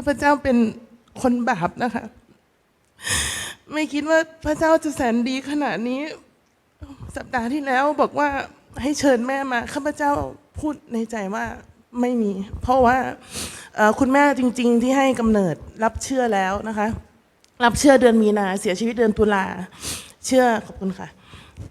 ข้าพเจ้าเป็นคนบาปนะคะ ไม่คิดว่าพระเจ้าจะแสนดีขนาดนี้ สัปดาห์ที่แล้วบอกว่าให้เชิญแม่มาข้าพเจ้าพูดในใจว่าไม่มี เพราะว่าคุณแม่จริง ๆ ที่ให้กำเนิดรับเชื่อแล้วนะคะ รับเชื่อเดือนมีนา เสียชีวิตเดือนตุลาเชื่อขอบคุณค่ะ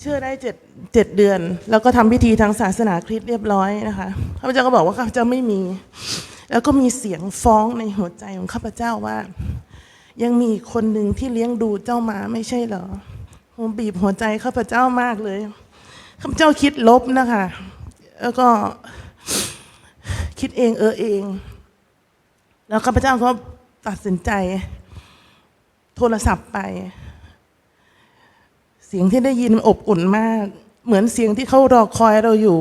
เชื่อได้เจ็ดเจ็ดเดือน แล้วก็ทำพิธีทางศาสนาคริสต์เรียบร้อยนะคะข้าพเจ้าก็บอกว่าข้าพเจ้าไม่มี แล้วก็มีเสียงฟ้องในหัวใจของข้าพเจ้าว่า ยังมีคนหนึ่งที่เลี้ยงดูเจ้ามาไม่ใช่เหรอผมบีบหัวใจข้าพเจ้ามากเลยข้าพเจ้าคิดลบนะคะ แล้วก็คิดเองเออเอง แล้วข้าพเจ้าก็ตัดสินใจ โทรศัพท์ไป เสียงที่ได้ยินอบอุ่นมาก เหมือนเสียงที่เขารอคอยเราอยู่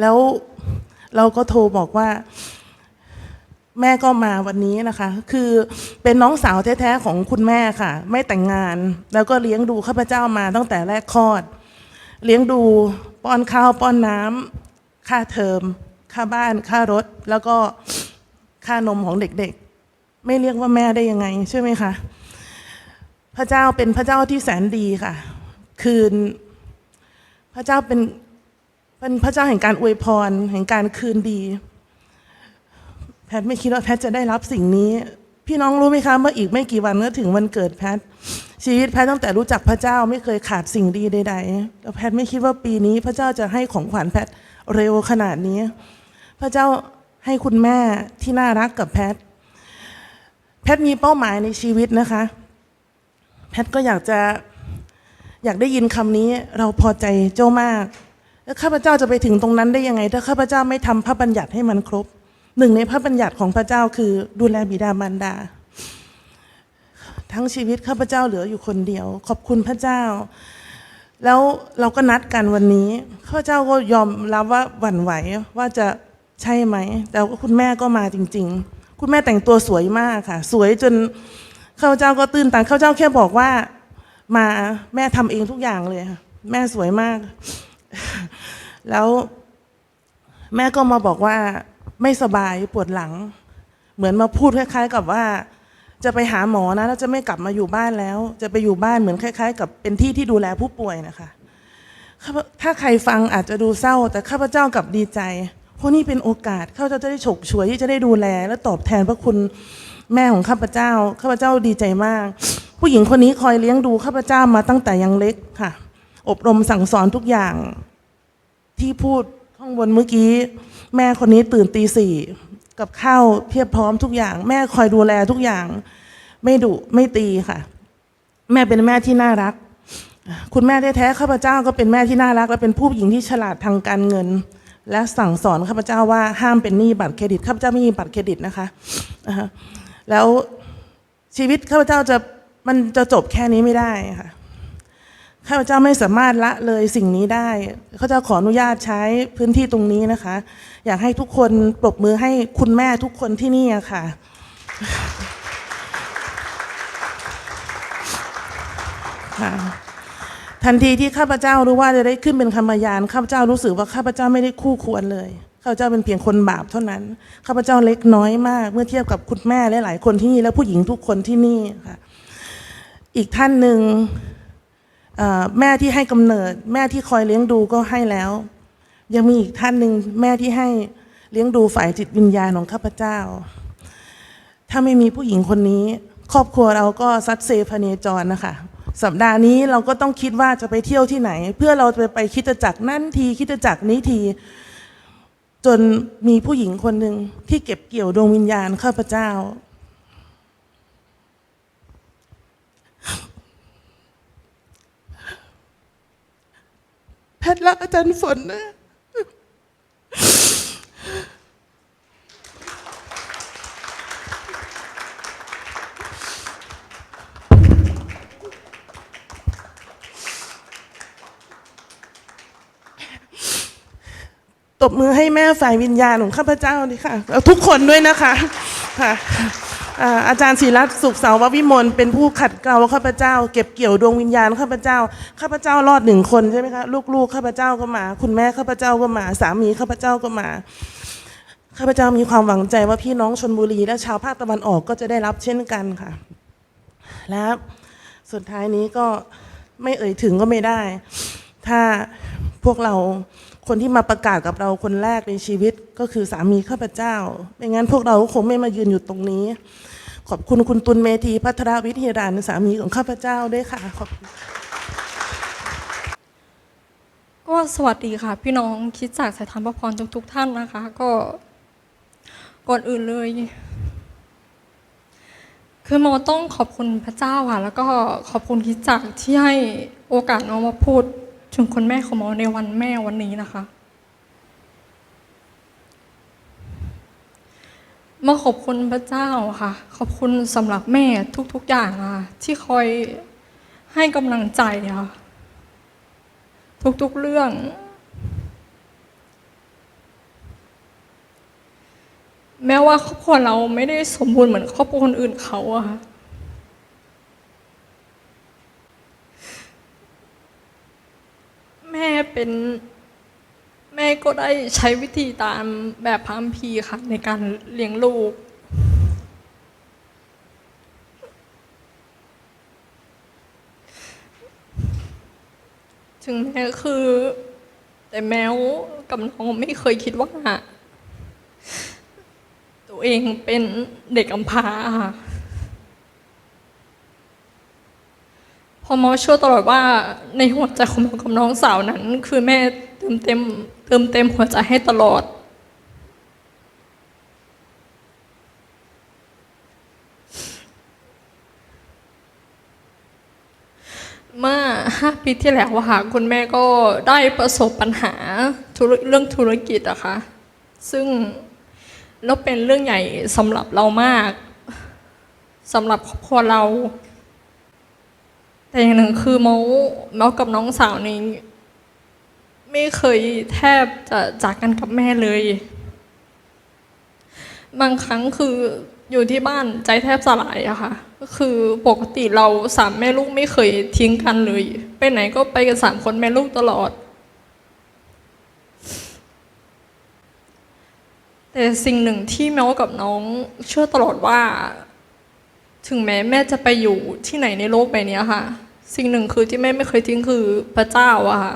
แล้วเราก็โทรบอกว่า แม่ก็มาวันนี้นะคะ คือเป็นน้องสาวแท้ๆของคุณแม่ค่ะ ไม่แต่งงาน แล้วก็เลี้ยงดูข้าพเจ้ามาตั้งแต่แรกคลอด เลี้ยงดูป้อนข้าวป้อนน้ำค่าเทอม ค่าบ้านค่ารถ แล้วก็ค่านมของเด็กๆ ไม่เรียกว่าแม่ได้ยังไงใช่ไหมคะพระเจ้าเป็นพระเจ้าที่แสนดีค่ะ คืนพระเจ้าเป็นเป็นพระเจ้าแห่งการอวยพร แห่งการคืนดี แพทย์ไม่คิดว่าแพทย์จะได้รับสิ่งนี้ พี่น้องรู้ไหมคะเมื่ออีกไม่กี่วันก็ถึงวันเกิดแพทย์ชีวิตแพทย์ตั้งแต่รู้จักพระเจ้าไม่เคยขาดสิ่งดีใดๆแล้วแพทย์ไม่คิดว่าปีนี้ พระเจ้าจะให้ของขวัญแพทย์เร็วขนาดนี้ พระเจ้าให้คุณแม่ที่น่ารักกับแพทย์แพทย์มีเป้าหมายในชีวิตนะคะ แพทย์ก็อยากจะอยากได้ยินคำนี้เราพอใจเจ้ามากแล้วข้าพเจ้าจะไปถึงตรงนั้นได้ยังไง ถ้าข้าพเจ้าไม่ทำพระบัญญัติให้มันครบ หนึ่งในพระบัญญัติของพระเจ้าคือดูแลบิดามารดา ทั้งชีวิตข้าพเจ้าเหลืออยู่คนเดียว ขอบคุณพระเจ้า แล้วเราก็นัดกันวันนี้ข้าพเจ้าก็ยอมรับว่าหวั่นไหวว่าจะใช่ไหม แต่ว่าคุณแม่ก็มาจริง ๆ คุณแม่แต่งตัวสวยมากค่ะ สวยจนข้าพเจ้าก็ตื่นตันข้าพเจ้าแค่บอกว่ามาแม่ทำเองทุกอย่างเลยค่ะแม่สวยมาก แล้วแม่ก็มาบอกว่า ไม่สบายปวดหลัง เหมือนมาพูดคล้าย ๆ กับว่า จะไปหาหมอนะแล้วจะไม่กลับมาอยู่บ้านแล้ว จะไปอยู่บ้านเหมือนคล้าย ๆ กับเป็นที่ที่ดูแลผู้ป่วยนะคะถ้าใครฟังอาจจะดูเศร้า แต่ข้าพเจ้ากลับดีใจ เพราะนี่เป็นโอกาสข้าพเจ้าจะได้ฉกฉวยที่จะได้ดูแล และตอบแทนพระคุณแม่ของข้าพเจ้าข้าพเจ้าดีใจมาก ผู้หญิงคนนี้คอยเลี้ยงดูข้าพเจ้ามาตั้งแต่ยังเล็กค่ะ อบรมสั่งสอนทุกอย่างที่พูด งบนเมื่อกี้ แม่คนนี้ตื่นตีสี่กับข้าวเพียบพร้อมทุกอย่าง แม่คอยดูแลทุกอย่าง ไม่ดุไม่ตีค่ะ แม่เป็นแม่ที่น่ารัก คุณแม่แท้ๆข้าพเจ้าก็เป็นแม่ที่น่ารัก และเป็นผู้หญิงที่ฉลาดทางการเงิน และสั่งสอนข้าพเจ้าว่าห้ามเป็นหนี้บัตรเครดิตข้าพเจ้าไม่มีบัตรเครดิตนะคะอ่าฮะแล้วชีวิตข้าพเจ้าจะมันจะจบแค่นี้ไม่ได้ค่ะ ข้าพเจ้าไม่สามารถละเลยสิ่งนี้ได้ข้าพเจ้าขออนุญาตใช้พื้นที่ตรงนี้นะคะ อยากให้ทุกคนปรบมือให้คุณแม่ทุกคนที่นี่อะค่ะ ค่ะทันทีที่ข้าพเจ้ารู้ว่าจะได้ขึ้นเป็นคำพยานข้าพเจ้ารู้สึกว่าข้าพเจ้าไม่ได้คู่ควรเลยข้าพเจ้าเป็นเพียงคนบาปเท่านั้นข้าพเจ้าเล็กน้อยมาก เมื่อเทียบกับคุณแม่และหลายคนที่นี่และผู้หญิงทุกคนที่นี่ค่ะ อีกท่านหนึ่ง แม่ที่ให้กำเนิด แม่ที่คอยเลี้ยงดูก็ให้แล้ว ยังมีอีกท่านหนึ่งแม่ที่ให้เลี้ยงดูฝ่ายจิตวิญญาณของข้าพเจ้า ถ้าไม่มีผู้หญิงคนนี้ ครอบครัวเราก็ซัดเซพเนจรนะคะสัปดาห์นี้เราก็ต้องคิดว่าจะไปเที่ยวที่ไหน เพื่อเราจะไปคิดจักรนั่นทีคิดจักรนี้ที จนมีผู้หญิงคนหนึ่งที่เก็บเกี่ยวดวงวิญญาณข้าพเจ้า ทย์รักอาจารย์ฝนนะตบมือให้แม่ฝ่ายวิญญาณของข้าพเจ้าดีค่ะแล้วทุกคนด้วยนะคะค่ะ อ่าอาจารย์ศิรัตน์สุขเสาววิมลเป็นผู้ขัดเกลาข้าพเจ้า เก็บเกี่ยวดวงวิญญาณข้าพเจ้าข้าพเจ้ารอดหนึ่งคนใช่ไหมคะลูกๆข้าพเจ้าก็มา คุณแม่ข้าพเจ้าก็มา สามีข้าพเจ้าก็มาข้าพเจ้ามีความหวังใจว่าพี่น้องชนบุรี และชาวภาคตะวันออกก็จะได้รับเช่นกันค่ะ และสุดท้ายนี้ก็ไม่เอ่ยถึงก็ไม่ได้ ถ้าพวกเรา คนที่มาประกาศกับเราคนแรกในชีวิตก็คือสามีข้าพเจ้า ไม่งั้นพวกเราคงไม่มายืนอยู่ตรงนี้ ขอบคุณคุณตุลเมธีพัทรวิทยาดานสามีของข้าพเจ้าด้วยค่ะขอบคุณก็สวัสดีค่ะ พี่น้องคิดจากสายธรรมประพรทุกๆท่านนะคะ ก็ก่อนอื่นเลย คือโมต้องขอบคุณพระเจ้าค่ะ แล้วก็ขอบคุณคิดจักรที่ให้โอกาสโมมาพูด ถึงคนแม่ของโมอในวันแม่วันนี้นะคะมาขอบคุณพระเจ้าค่ะ ขอบคุณสำหรับแม่ทุก ๆ อย่างค่ะที่คอยให้กำลังใจค่ะ ทุกๆเรื่อง แม้ว่าครอบครัวเราไม่ได้สมบูรณ์เหมือนครอบครัวคนอื่นเขาอะค่ะแม่ เป็นแม่ก็ได้ใช้วิธีตามแบบพระคัมภีร์ค่ะ ในการเลี้ยงลูก ถึงแม้คือ แต่แมวกับน้องไม่เคยคิดว่า ตัวเองเป็นเด็กกำพร้าค่ะ พอมอเชื่อตลอดว่าในหัวใจของมอกับน้องสาวนั้น คือแม่เติมเต็มเติมเต็มหัวใจให้ตลอด เมื่อห้าปีที่แล้วค่ะคุณแม่ก็ได้ประสบปัญหาเรื่องธุรกิจอะค่ะซึ่งแล้วเป็นเรื่องใหญ่สำหรับเรามากสำหรับครอบครัวเรา แต่อย่างหนึ่งคือเมาเมากับน้องสาวนี่ไม่เคยแทบจะจากกันกับแม่เลย บางครั้งคืออยู่ที่บ้านใจแทบสลายอะค่ะก็คือปกติเราสามแม่ลูกไม่เคยทิ้งกันเลย ไปไหนก็ไปกันสามคนแม่ลูกตลอด แต่สิ่งหนึ่งที่แม่กับน้องเชื่อตลอดว่า ถึงแม้แม่จะไปอยู่ที่ไหนในโลกใบนี้ค่ะ สิ่งหนึ่งคือที่แม่ไม่เคยทิ้งคือพระเจ้าอะค่ะ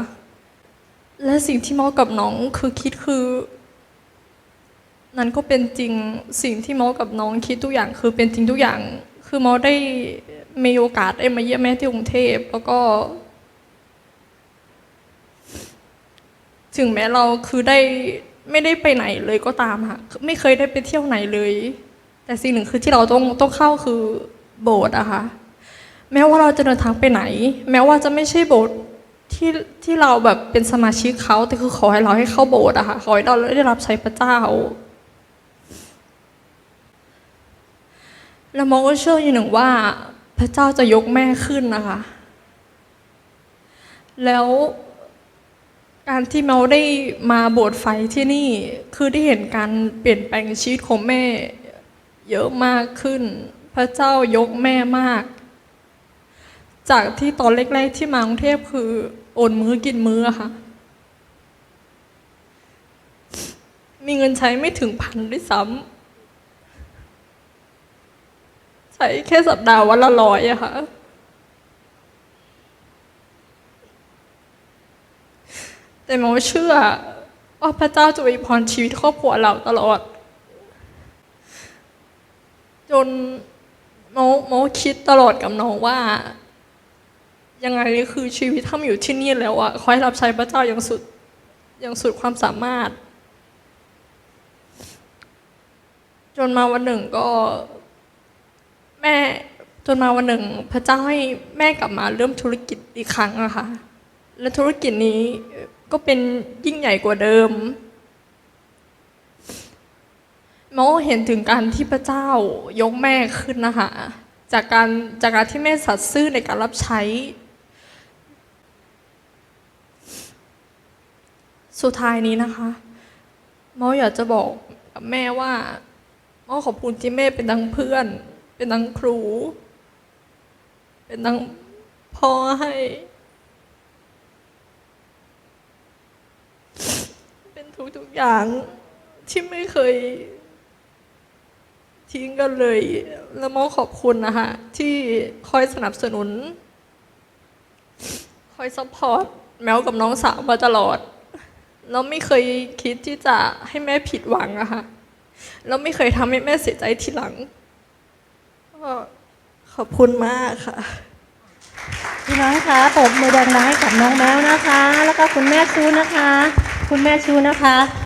และสิ่งที่ม่กับน้องคือคิดคือ นั้นก็เป็นจริงสิ่งที่มอกับน้องคิดทุกอย่างคือเป็นจริงทุกอย่าง คือมอได้มีโอกาสได้มาเยี่ยมแม่ที่กรุงเทพแล้วก็ถึงแม้เราคือได้ไม่ได้ไปไหนเลยก็ตามค่ะไม่เคยได้ไปเที่ยวไหนเลย แต่สิ่งหนึ่งคือที่เราต้องต้องเข้าคือโบสถ์อะค่ะแม้ว่าเราจะเดินทางไปไหน แม้ว่าจะไม่ใช่โบสถ์ที่ที่เราแบบเป็นสมาชิกเขาแต่คือขอให้เราให้เข้าโบสถ์อะค่ะขอให้เราได้รับใช้พระเจ้าแล้วมองก็เชื่ออย่างหนึ่งว่า พระเจ้าจะยกแม่ขึ้นนะคะ แล้วการที่เมาได้มาโบสถ์ไฟที่นี่คือได้เห็นการเปลี่ยนแปลงชีวิตของแม่ เยอะมากขึ้น พระเจ้ายกแม่มาก จากที่ตอนเล็กๆที่มากรุงเทพคือโอนมือกินมืออค่ะ มีเงินใช้ไม่ถึงพันด้วยซ้ำใช้แค่สัปดาห์วันละร้อยอะค่ะแต่หมอเชื่อว่าพระเจ้าจะอวยพรชีวิตครอบครัวเราตลอด จนโมโมคิดตลอดกับน้องว่า ยังไงคือชีวิตถ้ามาอยู่ที่นี่แล้วอะขอให้รับใช้พระเจ้าอย่างสุดอย่างสุดความสามารถ จนมาวันหนึ่งก็แม่จนมาวันหนึ่ง พระเจ้าให้แม่กลับมาเริ่มธุรกิจอีกครั้งอะค่ะและธุรกิจนี้ก็เป็นยิ่งใหญ่กว่าเดิม มองเห็นถึงการที่พระเจ้ายกแม่ขึ้นนะคะจากการจากการที่แม่สัตย์ซื่อในการรับใช้ สุดท้ายนี้นะคะมออยากจะบอกกับแม่ว่ามอขอบคุณที่แม่เป็นทั้งเพื่อน เป็นทั้งครู เป็นทั้งพ่อให้ เป็นทุกๆอย่างที่ไม่เคย ทิ้งกันเลยแล้วโมขอบคุณนะคะที่คอยสนับสนุน คอยซัพพอร์ตแมวกับน้องสาวมาตลอด แล้วไม่เคยคิดที่จะให้แม่ผิดหวังอะค่ะแล้วไม่เคยทำให้แม่เสียใจทีหลังก็ขอบคุณมากค่ะพี่น้องคะตบมือดังๆให้กับน้องแมวนะคะ แล้วก็คุณแม่ชูนะคะ คุณแม่ชูนะคะ